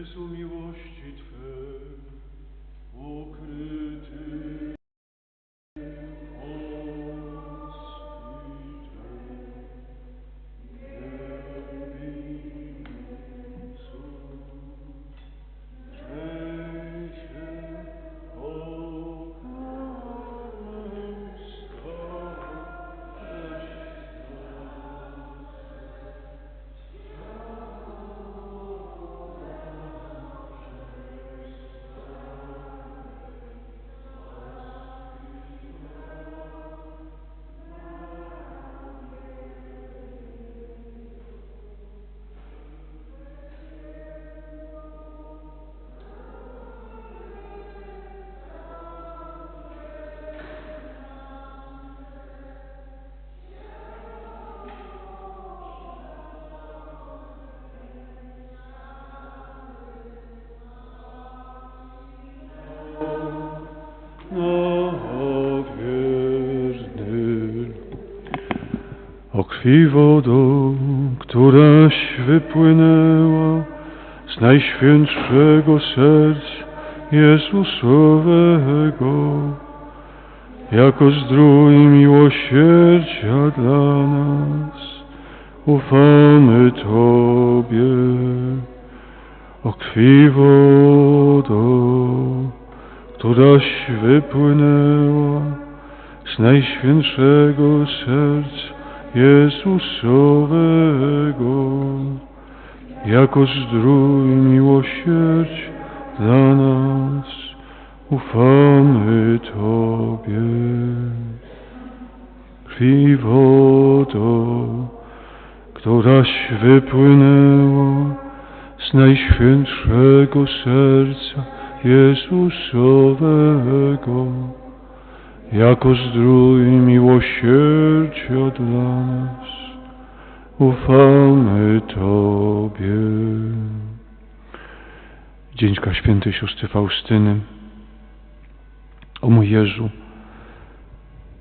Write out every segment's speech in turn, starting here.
Jezu miłości Twej, ukryj krwi wodą, któraś wypłynęła z najświętszego serca Jezusowego, jako zdrój miłosierdzia dla nas, ufamy Tobie. O krwi wodą, któraś wypłynęła z najświętszego serca Jezusowego, jako zdrój miłosierdzia dla nas, ufamy Tobie. Krwi wodo, któraś wypłynęła z najświętszego serca Jezusowego, jako zdrój miłosierdzia dla nas, ufamy Tobie. Dzieńka świętej siostry Faustyny, o mój Jezu,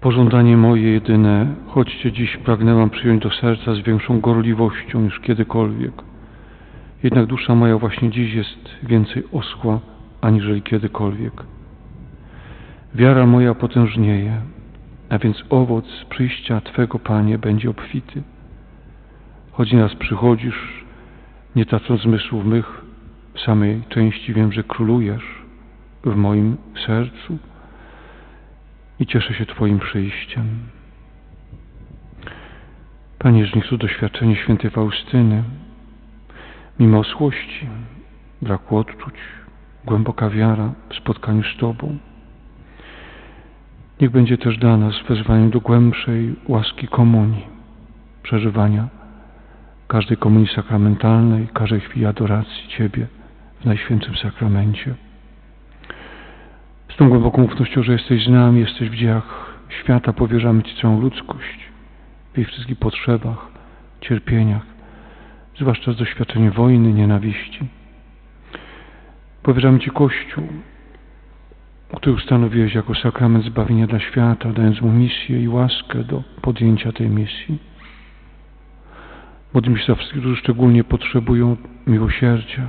pożądanie moje jedyne, choćcie dziś pragnęłam przyjąć do serca z większą gorliwością niż kiedykolwiek. Jednak dusza moja właśnie dziś jest więcej oschła aniżeli kiedykolwiek. Wiara moja potężnieje, a więc owoc przyjścia Twego, Panie, będzie obfity. Choć nieraz przychodzisz, nie tracąc zmysłów mych, w samej części wiem, że królujesz w moim sercu i cieszę się Twoim przyjściem. Panie, niech to doświadczenie świętej Faustyny, mimo osłości, braku odczuć, głęboka wiara w spotkaniu z Tobą. Niech będzie też dla nas wezwaniem do głębszej łaski komunii, przeżywania każdej komunii sakramentalnej, każdej chwili adoracji Ciebie w Najświętszym Sakramencie. Z tą głęboką ufnością, że jesteś z nami, jesteś w dziejach świata, powierzamy Ci całą ludzkość, w jej wszystkich potrzebach, cierpieniach, zwłaszcza z doświadczeń wojny, nienawiści. Powierzamy Ci Kościół, który ustanowiłeś jako sakrament zbawienia dla świata, dając mu misję i łaskę do podjęcia tej misji. Modlimy się za wszystkich, którzy szczególnie potrzebują miłosierdzia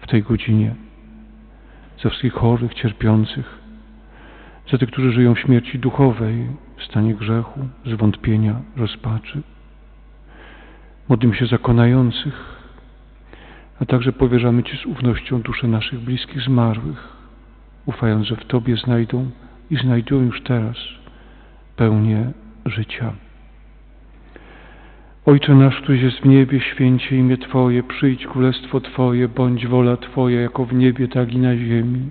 w tej godzinie. Za wszystkich chorych, cierpiących. Za tych, którzy żyją w śmierci duchowej, w stanie grzechu, zwątpienia, rozpaczy. Modlimy się za konających, a także powierzamy Ci z ufnością dusze naszych bliskich zmarłych, ufając, że w Tobie znajdą i znajdują już teraz pełnię życia. Ojcze nasz, któryś jest w niebie, święcie imię Twoje, przyjdź królestwo Twoje, bądź wola Twoja, jako w niebie, tak i na ziemi.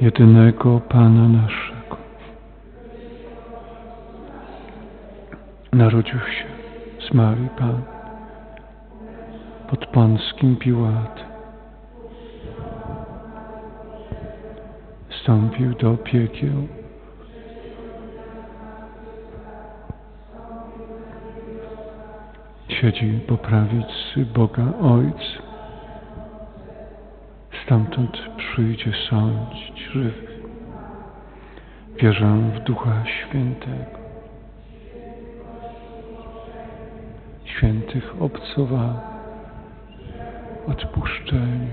jedynego Pana naszego. Narodził się z Marii Pan pod pańskim Piłatem. Wstąpił do piekieł. Siedzi po prawicy Boga Ojca. Stamtąd przyjdzie sądzić żywych. Wierzę w Ducha Świętego. Świętych obcowa odpuszczenie.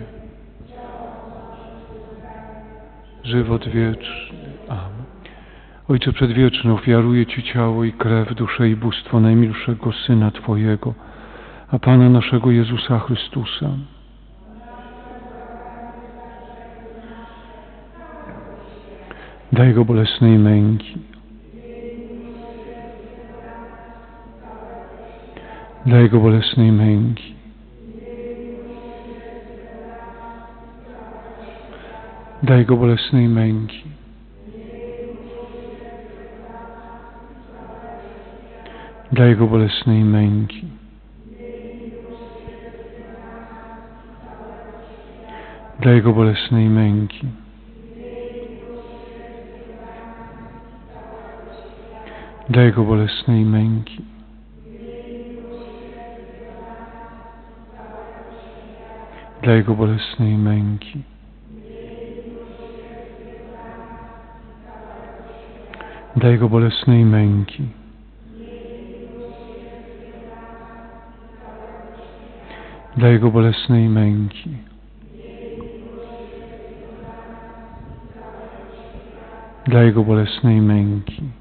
Żywot wieczny. Amen. Ojcze Przedwieczny, ofiaruję Ci ciało i krew, duszę i bóstwo najmilszego Syna Twojego, a Pana naszego Jezusa Chrystusa. Dla Jego bolesnej męki, dla Jego bolesnej męki, dla Jego bolesnej męki, dla Jego bolesnej męki. Dla Jego bolesnej męki. Dla Jego bolesnej męki. Dla Jego bolesnej męki. Dla Jego bolesnej męki. Dla Jego bolesnej męki. Dla Jego bolesnej męki.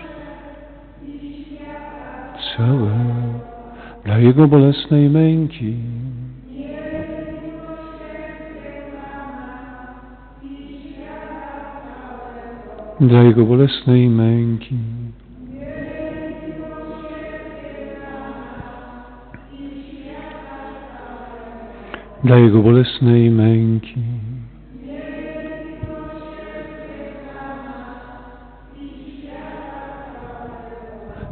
całe dla Jego bolesnej męki. Dla Jego bolesnej męki. Dla Jego bolesnej męki.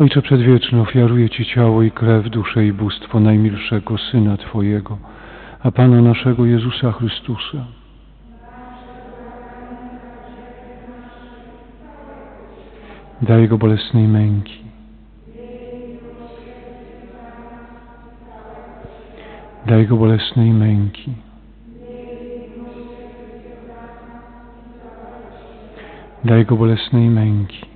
Ojcze Przedwieczny, ofiaruję Ci ciało i krew, duszę i bóstwo najmilszego Syna Twojego, a Pana naszego Jezusa Chrystusa. Dla Jego bolesnej męki. Dla Jego bolesnej męki. Dla Jego bolesnej męki.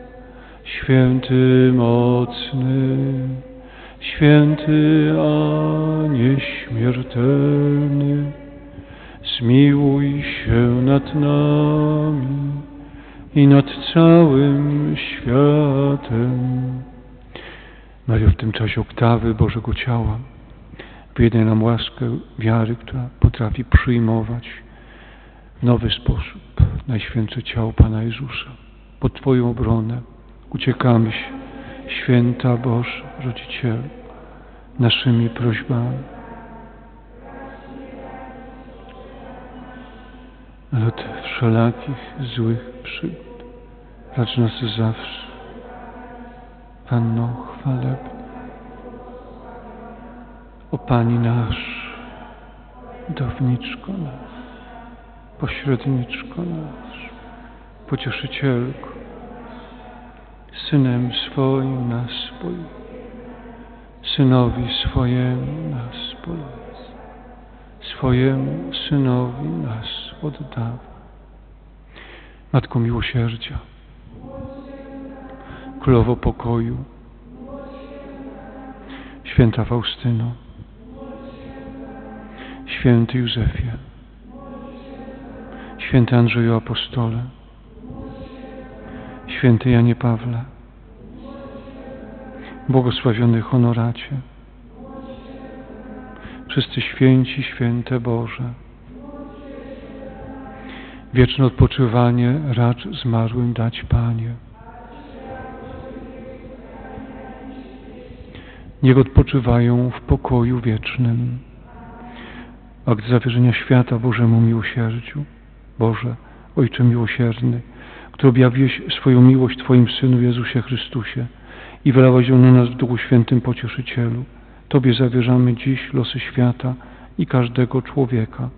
święty mocny, święty a nieśmiertelny, zmiłuj się nad nami i nad całym światem. Mario, w tym czasie oktawy Bożego Ciała wyjednaj nam łaskę wiary, która potrafi przyjmować w nowy sposób Najświętsze Ciało Pana Jezusa. Pod Twoją obronę uciekamy się, Święta Boże, Rodzicielu, naszymi prośbami. Od wszelakich złych przygód racz nas zawsze, Panno chwalebna. O Pani nasz, downiczko nasz, pośredniczko nasz, pocieszycielko, Synem swoim nas pojedź, Synowi swojemu nas pojedź, swojemu Synowi nas oddawa. Matko miłosierdzia, Królowo pokoju, Święta Faustyno, Święty Józefie, Święty Andrzeju Apostole, Święty Janie Pawle, błogosławiony Honoracie, wszyscy święci, święte Boże, wieczne odpoczywanie racz zmarłym dać, Panie. Niech odpoczywają w pokoju wiecznym. Akt zawierzenia świata Bożemu miłosierdziu. Boże, Ojcze miłosierny, który objawiłeś swoją miłość Twoim Synu Jezusie Chrystusie i wylałeś ją na nas w Duchu Świętym Pocieszycielu. Tobie zawierzamy dziś losy świata i każdego człowieka.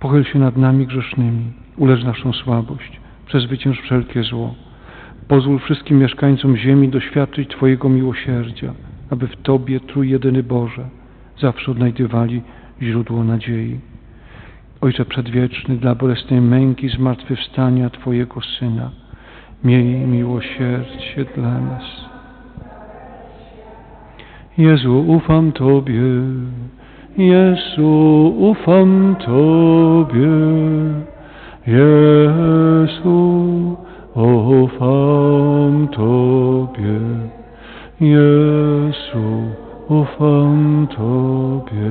Pochyl się nad nami grzesznymi, ulecz naszą słabość, przezwycięż wszelkie zło. Pozwól wszystkim mieszkańcom ziemi doświadczyć Twojego miłosierdzia, aby w Tobie, Trójjedyny Boże, zawsze odnajdywali źródło nadziei. Ojcze Przedwieczny, dla bolesnej męki zmartwychwstania Twojego Syna, miej miłosierdzie dla nas. Jezu, ufam Tobie, Jezu, ufam Tobie, Jezu, ufam Tobie, Jezu, ufam Tobie,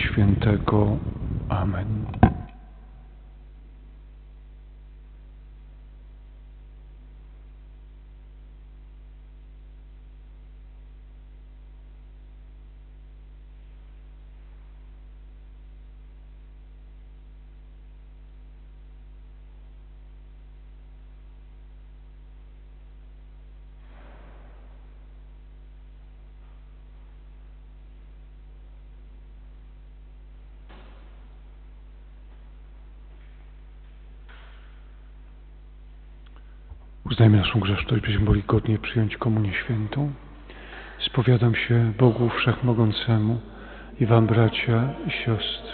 Świętego. Amen. Uznajmy naszą grzeszność, byśmy mogli godnie przyjąć Komunię Świętą. Spowiadam się Bogu Wszechmogącemu i Wam, bracia i siostry,